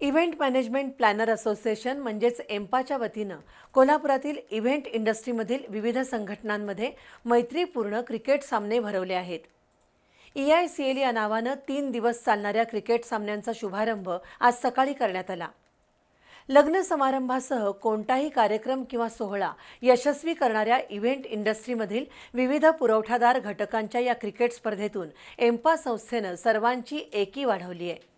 Event management planar association म्हणजेच एम्पाच्या वतीनं कोल्हापुरातील इव्हेंट इंडस्ट्रीमधील विविध संघटनांमध्ये मैत्रीपूर्ण क्रिकेट सामने भरवले आहेत. ई आय सी एल या नावानं तीन दिवस चालणाऱ्या क्रिकेट सामन्यांचा शुभारंभ आज सकाळी करण्यात आला. लग्न समारंभासह कोणताही कार्यक्रम किंवा सोहळा यशस्वी करणाऱ्या इव्हेंट इंडस्ट्रीमधील विविध पुरवठादार घटकांच्या या क्रिकेट स्पर्धेतून एम्पा संस्थेनं सर्वांची एकी वाढवली आहे.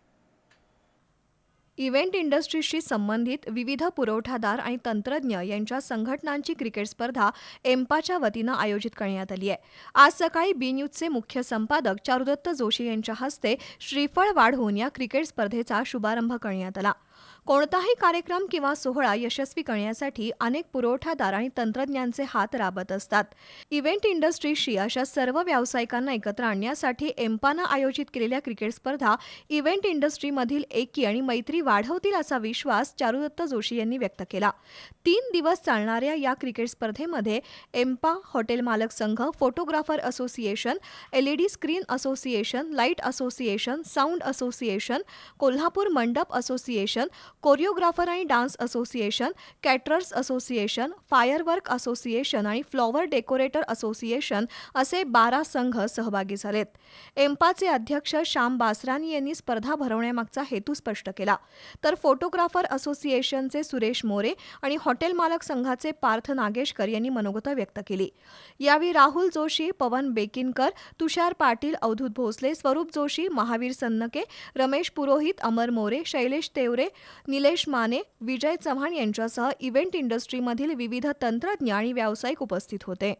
इव्हेंट इंडस्ट्रीशी संबंधित विविध पुरवठादार आणि तंत्रज्ञ यांच्या संघटनांची क्रिकेट स्पर्धा एम्पाच्या वतीनं आयोजित करण्यात आली आहे. आज सकाळी बी न्यूजचे मुख्य संपादक चारुदत्त जोशी यांच्या हस्ते श्रीफळ वाढवून या क्रिकेट स्पर्धेचा शुभारंभ करण्यात आला. कोणताही कार्यक्रम किंवा सोहळा यशस्वी करण्यासाठी अनेक पुरवठादार आणि तंत्रज्ञांचे हात राबत असतात. इव्हेंट इंडस्ट्रीशी अशा सर्व व्यावसायिकांना एकत्र आणण्यासाठी एम्पानं आयोजित केलेल्या क्रिकेट स्पर्धा इव्हेंट इंडस्ट्रीमधील एकी आणि मैत्री वाढवतील असा विश्वास चारुदत्त जोशी यांनी व्यक्त केला. तीन दिवस चालणाऱ्या या क्रिकेट स्पर्धेमध्ये एम्पा हॉटेल मालक संघ photographer association LED screen association light association sound association Kolhapur मंडप असोसिएशन कोरिओग्राफर आणि dance association caterers association firework association आणि फ्लॉवर डेकोरेटर असोसिएशन असे बारा संघ सहभागी झालेत. एम्पाचे अध्यक्ष श्याम बासरानी यांनी स्पर्धा भरवण्यामागचा हेतू स्पष्ट केला. तर फोटोग्राफर असोसिएशनचे सुरेश मोरे आणि हॉटेल मालक संघाचे पार्थ नागेशकर यांनी मनोगत व्यक्त केली. यावेळी राहुल जोशी पवन बेकिनकर तुषार पाटील अवधूत भोसले स्वरूप जोशी महावीर सन्नके रमेश पुरोहित अमर मोरे शैलेश तेवरे निलेश माने विजय चव्हाण यांच्यासह इव्हेंट इंडस्ट्रीमधील विविध तंत्रज्ञ आणि व्यावसायिक उपस्थित होते.